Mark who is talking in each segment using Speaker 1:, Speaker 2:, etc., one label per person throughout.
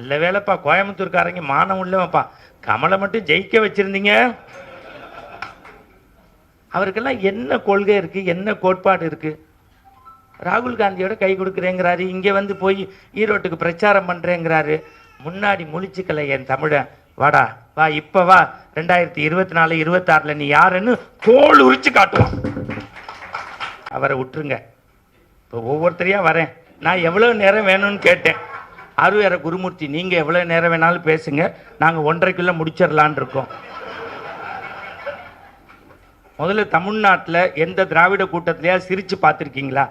Speaker 1: இல்லை வேலைப்பா கோயம்புத்தூர்காரங்க மானம் உள்ளவன்ப்பா. கமலை மட்டும் ஜெயிக்க வச்சுருந்தீங்க. அவருக்கெல்லாம் என்ன கொள்கை இருக்குது என்ன கோட்பாடு இருக்குது ராகுல் காந்தியோட கை கொடுக்குறேங்கிறாரு இங்கே வந்து போய் ஈரோட்டுக்கு பிரச்சாரம் பண்ணுறேங்கிறாரு முன்னாடி முழிச்சுக்கல என் தமிழன் வாடா வா இப்போ வா. ரெண்டாயிரத்தி இருபத்தி நாலு இருபத்தாறில் நீ யாருன்னு தோல் உரிச்சு காட்டுவான். அவரை விட்டுருங்க இப்போ ஒவ்வொருத்தரையாக வரேன். நான் எவ்வளோ நேரம் வேணும்னு கேட்டேன். அருவேற குருமூர்த்தி நீங்கள் எவ்வளோ நேரம் வேணாலும் பேசுங்க. நாங்கள் ஒன்றரைக்குள்ளே முடிச்சிடலான் இருக்கோம். முதல்ல தமிழ்நாட்டில் எந்த திராவிட கூட்டத்திலேயா சிரித்து பார்த்துருக்கீங்களா?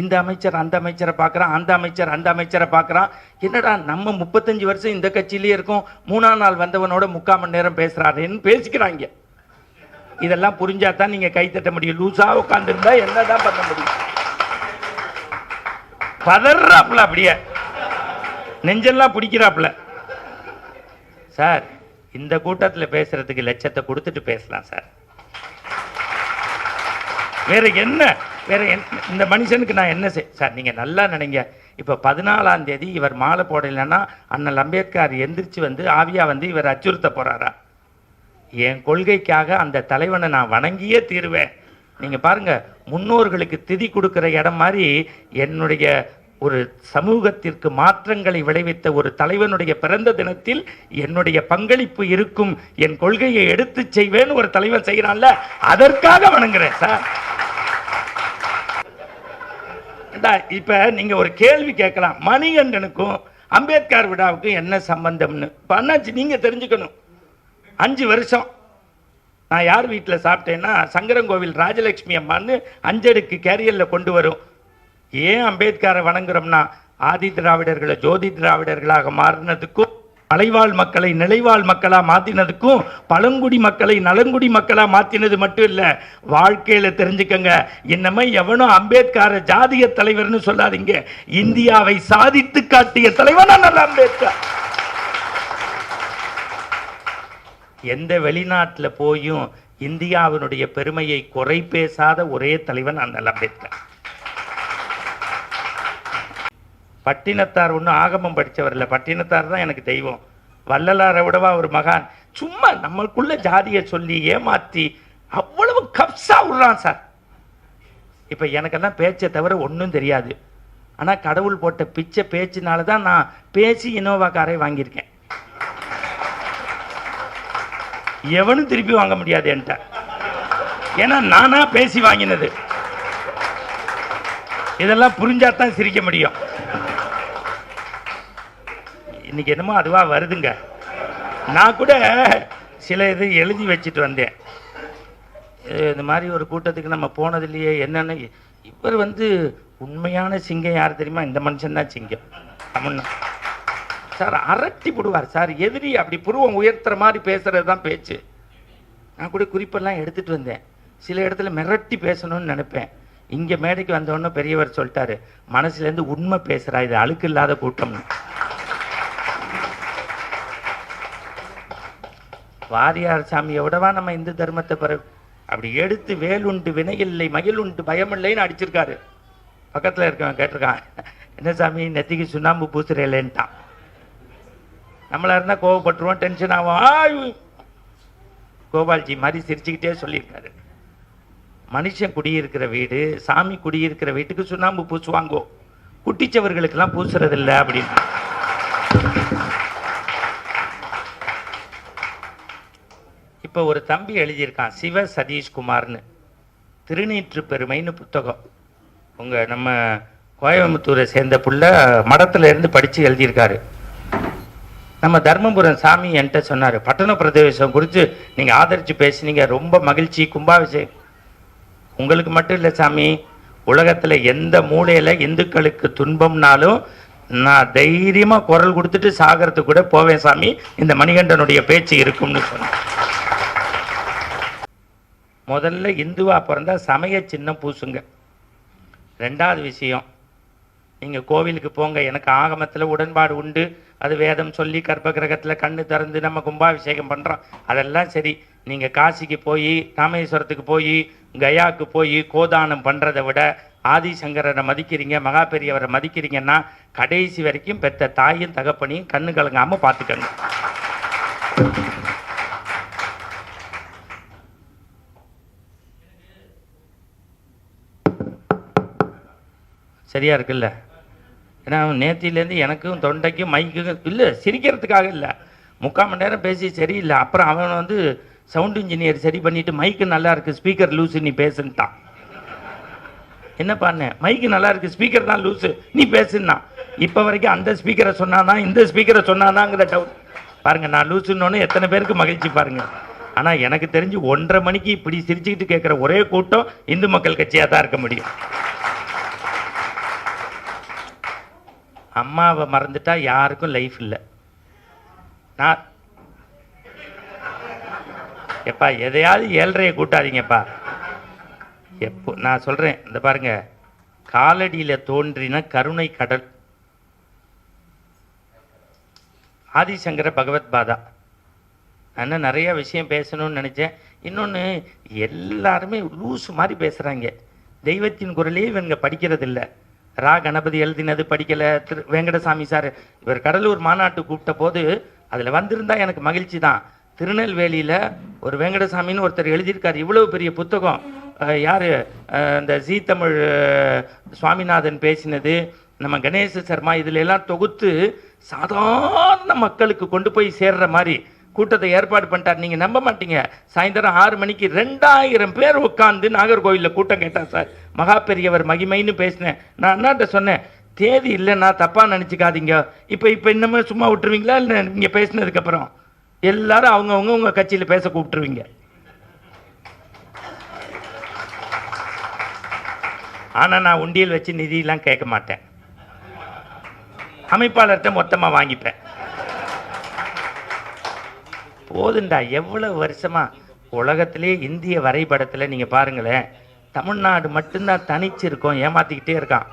Speaker 1: இந்த அமைச்சர் அந்த அமைச்சரை பார்க்குறான் அந்த அமைச்சர் அந்த அமைச்சரை பார்க்குறான். என்னடா நம்ம முப்பத்தஞ்சு வருஷம் இந்த கட்சியிலேயே இருக்கோம். மூணாம் நாள் வந்தவனோட முக்கால் மணி நேரம் பேசுகிறாருன்னு பேசிக்கிறாங்க. இதெல்லாம் புரிஞ்சா தான் நீங்கள் கை தட்ட முடியும். லூஸாக உட்காந்துருந்தா என்னதான் பண்ண முடியும்? பதறாப்புல அப்படியே. நெஞ்செல்லாம் பிடிக்கிறாப்புல. சார் இந்த கூட்டத்தில் பேசுறதுக்கு லட்சத்தை கொடுத்துட்டு பேசலாம் சார். வேற என்ன? வேற இந்த மனுஷனுக்கு நான் என்ன செய் சார் நீங்கள் நல்லா நினைங்க. இப்போ பதினாலாம் தேதி இவர் மாலை போடலைன்னா அண்ணல் அம்பேத்கர் எந்திரிச்சு வந்து ஆவியா வந்து இவர் அச்சுறுத்த போறாரா? என் கொள்கைக்காக அந்த தலைவனை நான் வணங்கியே தீருவேன். நீங்கள் பாருங்க முன்னோர்களுக்கு திதி கொடுக்குற இடம் மாதிரி என்னுடைய ஒரு சமூகத்திற்கு மாற்றங்களை விளைவித்த ஒரு தலைவனுடைய பிறந்த தினத்தில் என்னுடைய பங்களிப்பு இருக்கும் என் கொள்கையை எடுத்து செய்வேன் ஒரு தலைவன் செய்கிறான்ல அதற்காக வணங்குறேன் சார். இப்ப நீங்க ஒரு கேள்வி கேட்கலாம். மணிகண்டனுக்கும் அம்பேத்கர் விழாவுக்கும் என்ன சம்பந்தம்னு? பண்ணாச்சு நீங்க தெரிஞ்சுக்கணும். அஞ்சு வருஷம். நான் யார் வீட்டில் சாப்பிட்டேன்னா சங்கரங்கோவில் ராஜலட்சுமி அம்மான்னு அஞ்சடுக்கு கேரியரில் கொண்டு வரும். ஏன் அம்பேத்கரை வணங்குறோம்னா ஆதி திராவிடர்களை ஜோதி திராவிடர்களாக மாறினதுக்கும் மலைவாழ் மக்களை நிலைவாழ் மக்களாக மாற்றினதுக்கும் பழங்குடி மக்களை நலங்குடி மக்களாக மாற்றினது மட்டும் இல்லை வாழ்க்கையில தெரிஞ்சுக்கங்க. இன்னமே எவனும் அம்பேத்கரை ஜாதிய தலைவர்னு சொல்லாதீங்க. இந்தியாவை சாதித்து காட்டிய தலைவனா நல்ல அம்பேத்கர். எந்த வெளிநாட்டில் போயும் இந்தியாவினுடைய பெருமையை குறை பேசாத ஒரே தலைவன் அந்த அம்பேத்கர். பட்டினத்தார் ஒன்றும் ஆகமம் படித்தவர் இல்லை. பட்டினத்தார் தான் எனக்கு தெய்வம். வள்ளலாரை விடவா ஒரு மகான். சும்மா நம்மளுக்குள்ள ஜாதியை சொல்லி ஏமாற்றி அவ்வளவு கப்ஸா விடுறான் சார். இப்போ எனக்கெல்லாம் பேச்சை தவிர ஒன்றும் தெரியாது. ஆனால் கடவுள் போட்ட பிச்சை பேச்சினால தான் நான் பேசி இனோவா காரை வாங்கியிருக்கேன். எவனும் திருப்பி வாங்க முடியாது என்கிட்ட. ஏன்னா நானா பேசி வாங்கினது. இதெல்லாம் புரிஞ்சாதான் சிரிக்க முடியும். இன்னைக்கு என்னமோ அதுவா வருதுங்க. நான் கூட சில இது எழுதி வச்சுட்டு வந்தேன். இந்த மாதிரி ஒரு கூட்டத்துக்கு நம்ம போனது இல்லையே என்னன்னு. இவர் வந்து உண்மையான சிங்கம் யார் தெரியுமா? இந்த மனுஷன் தான் சிங்கம். தமிழ்நா சார் அரட்டி போடுவார். சார் எதிரி அப்படி புருவம் உயர்த்துற மாதிரி பேசுறது தான் பேச்சு. நான் கூட குறிப்பெல்லாம் எடுத்துட்டு வந்தேன். சில இடத்துல மிரட்டி பேசணும்னு நினைப்பேன். இங்கே மேடைக்கு வந்தோடனே பெரியவர் சொல்லிட்டாரு மனசுலேருந்து உண்மை பேசுகிறா இது அழுக்கு இல்லாத கூட்டம்னு. வாரியார் சாமியை விடவா நம்ம இந்து தர்மத்தை பெற அப்படி எடுத்து வேலுண்டு வினையில்லை மயில் உண்டு பயமில்லைன்னு அடிச்சிருக்காரு. பக்கத்தில் இருக்கவன் கேட்டிருக்கான் என்ன சாமி நெத்திக்கு சுண்ணாம்பு பூசுறேன்ட்டான் நம்மளா இருந்தால் கோவப்பட்டுருவோம் டென்ஷன் ஆகும் கோபால்ஜி மாதிரி சிரிச்சுக்கிட்டே சொல்லியிருக்காரு. மனுஷன் குடியிருக்கிற வீடு சாமி குடியிருக்கிற வீட்டுக்கு சுண்ணாம்பு பூசுவாங்கோ? குட்டிச்சவர்களுக்கெல்லாம் பூசுறதில்ல அப்படின்னு. இப்போ ஒரு தம்பி எழுதியிருக்கான் சிவ சதீஷ்குமார்னு திருநீற்று பெருமைன்னு புத்தகம். உங்கள் நம்ம கோயம்புத்தூரை சேர்ந்த புள்ள மடத்துலேருந்து படித்து எழுதியிருக்காரு. நம்ம தர்மபுரம் சாமி என்கிட்ட சொன்னார் பட்டண பிரதேசம் குறித்து நீங்கள் ஆதரித்து பேசுனீங்க ரொம்ப மகிழ்ச்சி கும்பாபிஷேகம். உங்களுக்கு மட்டும் இல்லை சாமி உலகத்தில் எந்த மூலையில் இந்துக்களுக்கு துன்பம்னாலும் நான் தைரியமாக குரல் கொடுத்துட்டு சாகரத்துக்கு கூட போவேன் சாமி இந்த மணிகண்டனுடைய பேச்சு இருக்கும்னு சொன்னேன் முதல்ல இந்துவா பிறந்தால் சமய சின்னம் பூசுங்க. ரெண்டாவது விஷயம் நீங்கள் கோவிலுக்கு போங்க எனக்கு ஆகமத்தில் உடன்பாடு உண்டு. அது வேதம் சொல்லி கர்ப்ப கிரகத்தில் கண்ணு திறந்து நம்ம கும்பாபிஷேகம் பண்ணுறோம் அதெல்லாம் சரி நீங்கள் காசிக்கு போய் ராமேஸ்வரத்துக்கு போய் கயாவுக்கு போய் கோதானம் பண்ணுறதை விட ஆதிசங்கரரை மதிக்கிறீங்க மகா பெரியவரை மதிக்கிறீங்கன்னா கடைசி வரைக்கும் பெற்ற தாயும் தகப்பனையும் கண்ணு கலங்காமல் பார்த்துக்கணும் சரியாக இருக்குல்ல? ஏன்னா அவன் நேத்திலேருந்து எனக்கும் தொண்டைக்கும் மைக்குக்கும் இல்லை சிரிக்கிறதுக்காக இல்லை. முக்கால் மணி நேரம் பேசி சரியில்லை. அப்புறம் அவன் வந்து சவுண்ட் இன்ஜினியர் சரி பண்ணிவிட்டு மைக்கு நல்லாயிருக்கு ஸ்பீக்கர் லூஸு நீ பேசுன்ட்டான். என்ன பண்ண மைக்கு நல்லாயிருக்கு ஸ்பீக்கர் தான் லூஸு நீ பேசுன்னா இப்போ வரைக்கும் அந்த ஸ்பீக்கரை சொன்னானா இந்த ஸ்பீக்கரை சொன்னானாங்கிற டவுட். பாருங்க நான் லூசுன்னொன்னு எத்தனை பேருக்கு மகிழ்ச்சி பாருங்கள் ஆனால் எனக்கு தெரிஞ்சு ஒன்றரை மணிக்கு இப்படி சிரிச்சுக்கிட்டு கேட்குற ஒரே கூட்டம் இந்து மக்கள் கட்சியாக தான் இருக்க முடியும். அம்மாவை மறந்துட்டா யாருக்கும் லைஃப் இல்லை. நான் எப்பா எதையாவது ஏழ்றையை கூட்டாதீங்கப்பா. எப்போ நான் சொல்கிறேன் இந்த பாருங்க காலடியில் தோன்றின கருணை கடல். ஆதிசங்கர பகவத் பாதா. ஆனால் நிறைய விஷயம் பேசணும்னு நினச்சேன். இன்னொன்று எல்லாருமே லூஸ் மாதிரி பேசுகிறாங்க தெய்வத்தின் குரலே இவங்க படிக்கிறதில்ல. ரா கணபதி எழுதினது படிக்கலை. திரு வெங்கடசாமி சார் இவர் கடலூர் மாநாட்டு கூப்பிட்ட போது அதில் வந்திருந்தா எனக்கு மகிழ்ச்சி தான். திருநெல்வேலியில் ஒரு வெங்கடசாமின்னு ஒருத்தர் எழுதியிருக்கார். இவ்வளவு பெரிய புத்தகம். யார்? இந்த ஜி தமிழ் சுவாமிநாதன் பேசினது. நம்ம கணேச சர்மா இதுல எல்லாம் தொகுத்து சாதாரண மக்களுக்கு கொண்டு போய் சேர்ற மாதிரி கூட்டத்தை ஏற்பாடு பண்ணிட்டார். நீங்கள் நம்ப மாட்டீங்க. சாயந்தரம் ஆறு மணிக்கு ரெண்டாயிரம் பேர் உட்காந்து நாகர்கோவிலில் கூட்டம் கேட்டார் சார். மகா பெரியவர் மகிமைன்னு பேசினேன். நான் அண்ணாட்ட சொன்னேன் தேதி இல்லைன்னா தப்பாக நினச்சிக்காதீங்க. இப்போ இப்போ இன்னமே சும்மா விட்டுருவீங்களா? இல்லை நீங்கள் பேசினதுக்கப்புறம் எல்லாரும் அவங்கவுங்க உங்கள் கட்சியில் பேச கூப்பிட்டுருவீங்க. ஆனால் நான் உண்டியல் வச்சு நிதியெல்லாம் கேட்க மாட்டேன். அமைப்பாளர்கிட்ட மொத்தமாக வாங்கிப்பேன். போதுண்டா எவ்வளவு வருஷமா? உலகத்திலே இந்திய வரைபடத்தில் நீங்கள் பாருங்களேன் தமிழ்நாடு மட்டும்தான் தனிச்சிருக்கோம் ஏமாத்திக்கிட்டே இருக்கான்.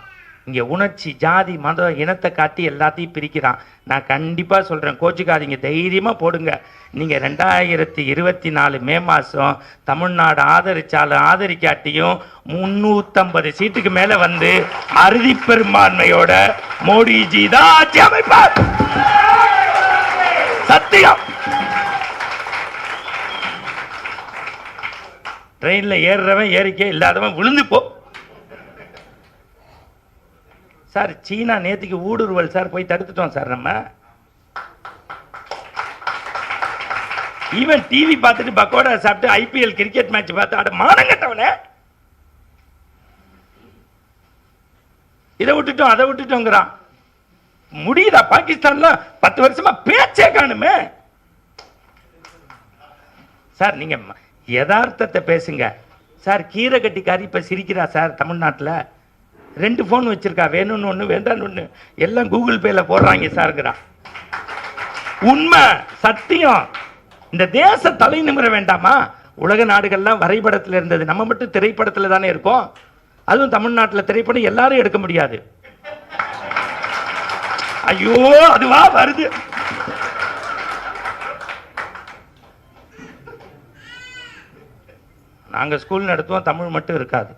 Speaker 1: இங்கே உணர்ச்சி ஜாதி மதம் இனத்தை காட்டி எல்லாத்தையும் பிரிக்கிறான். நான் கண்டிப்பாக சொல்கிறேன் கோச்சுக்காதீங்க தைரியமாக போடுங்க. நீங்கள் ரெண்டாயிரத்தி இருபத்தி நாலு மே மாதம் தமிழ்நாடு ஆதரித்தாலும் ஆதரிக்காட்டியும் முந்நூற்றம்பது சீட்டுக்கு மேலே வந்து அறுதி பெரும்பான்மையோட மோடிஜி தான் ஆட்சி அமைப்பார். சத்தியம். ட்ரெயினில் ஏறுறவன் ஏறிக்கே இல்லாதவன் விழுந்து போ. சார் சீனா நேற்றுக்கு ஊடுருவல் சார் போய் தடுத்துட்டோம் சார் நம்ம. ஈவன் டிவி பார்த்துட்டு பக்கோடா சாப்பிட்டு ஐபிஎல் கிரிக்கெட் மேட்ச் பார்த்து அட மானம் கட்டவனே. இதை விட்டுட்டோம் அதை விட்டுட்டோங்கிறான். முடியுதா பாகிஸ்தான்ல? பத்து வருஷமா பேச்சே காணுமே. சார் நீங்க யதார்த்தத்தை பேசுங்க. சார் கீரை கட்டிக்காரி இப்போ சிரிக்கிறா சார் தமிழ்நாட்டில். ரெண்டு ஃபோன் வச்சுருக்கா வேணும்னு ஒன்று வேண்டாம்னு ஒன்று எல்லாம் கூகுள் பேயில் போடுறாங்க சாருங்கிறான் உண்மை சத்தியம். இந்த தேச தலை நிமிர வேண்டாமா? உலக நாடுகள்லாம் வரைபடத்தில் இருந்தது. நம்ம மட்டும் திரைப்படத்தில் தானே இருக்கோம். அதுவும் தமிழ்நாட்டில் திரைப்படம் எல்லாரும் எடுக்க முடியாது. ஐயோ அதுவா வருது. நாங்கள் ஸ்கூல் நடத்துவோம் தமிழ் மட்டும் இருக்காது.